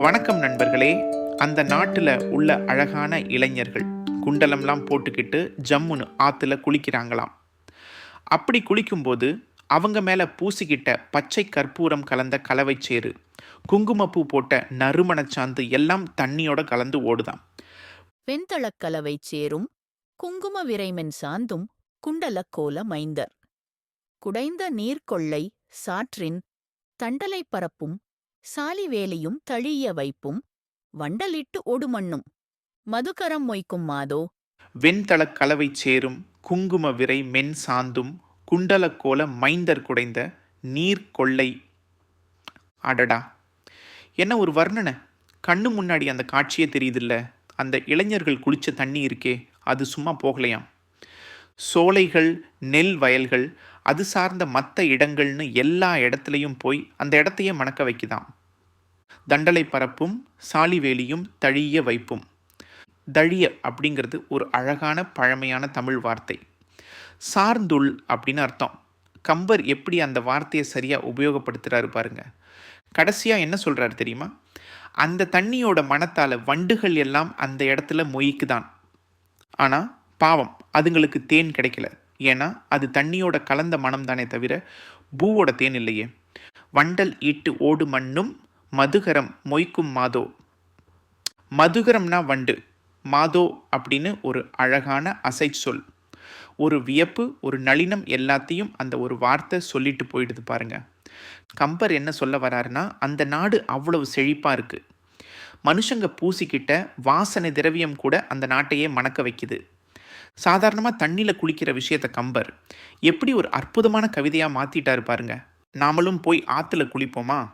வணக்கம் நண்பர்களே. அந்த நாட்டில் உள்ள அழகான இளைஞர்கள் குண்டலம்லாம் போட்டுக்கிட்டு ஜம்முன்னு ஆற்றுல குளிக்கிறாங்களாம். அப்படி குளிக்கும்போது அவங்க மேலே பூசிக்கிட்ட பச்சை கற்பூரம் கலந்த கலவைச்சேறு குங்குமப்பூ போட்ட நறுமணச்சாந்து எல்லாம் தண்ணியோட கலந்து ஓடுதாம். வெண்தளக் கலவை சேரும் குங்கும விரைமென் சாந்தும் குண்டலக்கோல மைந்தர். குடைந்த நீர்க்கொள்ளை சாற்றின் தண்டலை பரப்பும் சாலிவேலியும் தழிய வைப்பும் வண்டலிட்டு ஒடுமண்ணும். மதுகரம் மொய்க்கும் மாதோ? வெண்தளக் கலவை சேரும் குங்கும விரை மென் சாந்தும் குண்டலக்கோல மைந்தர் குடைந்த நீர் கொள்ளை. அடடா! என்ன ஒரு வர்ணனை? கண்ணு முன்னாடி அந்த காட்சியே தெரியுதில்ல. அந்த இளைஞர்கள் குளிச்ச தண்ணி இருக்கே அது சும்மா போகலையாம். சோலைகள் நெல் வயல்கள் அது சார்ந்த மற்ற இடங்கள்னு எல்லா இடத்துலையும் போய் அந்த இடத்தையே மணக்க வைக்குதாம். தண்டலை பரப்பும் சாலிவேலியும் தழிய வைப்பும். தழிய அப்படிங்கிறது ஒரு அழகான பழமையான தமிழ் வார்த்தை. சார்ந்துள் அப்படின்னு அர்த்தம். கம்பர் எப்படி அந்த வார்த்தையை சரியாக உபயோகப்படுத்துகிறாரு பாருங்க. கடைசியாக என்ன சொல்கிறாரு தெரியுமா? அந்த தண்ணியோட மனத்தால் வண்டுகள் எல்லாம் அந்த இடத்துல மொய்க்குதான். ஆனால் பாவம் அதுங்களுக்கு தேன் கிடைக்கல. ஏன்னா அது தண்ணியோட கலந்த மனம் தானே தவிர பூவோட தேன் இல்லையே. வண்டல் ஈட்டு ஓடு மண்ணும் மதுகரம் மொய்க்கும் மாதோ. மதுகரம்னா வண்டு. மாதோ அப்படின்னு ஒரு அழகான அசை சொல். ஒரு வியப்பு ஒரு நளினம் எல்லாத்தையும் அந்த ஒரு வார்த்தை சொல்லிட்டு போயிடுது பாருங்க. கம்பர் என்ன சொல்ல வராருன்னா அந்த நாடு அவ்வளவு செழிப்பாக இருக்குது மனுஷங்க பூசிக்கிட்ட வாசனை திரவியம் கூட அந்த நாட்டையே மணக்க வைக்குது. சாதாரணமாக தண்ணியில் குளிக்கிற விஷயத்த கம்பர். எப்படி ஒரு அற்புதமான கவிதையாக மாற்றிட்டாரு பாருங்க. நாமளும் போய் ஆற்றுல குளிப்போமா?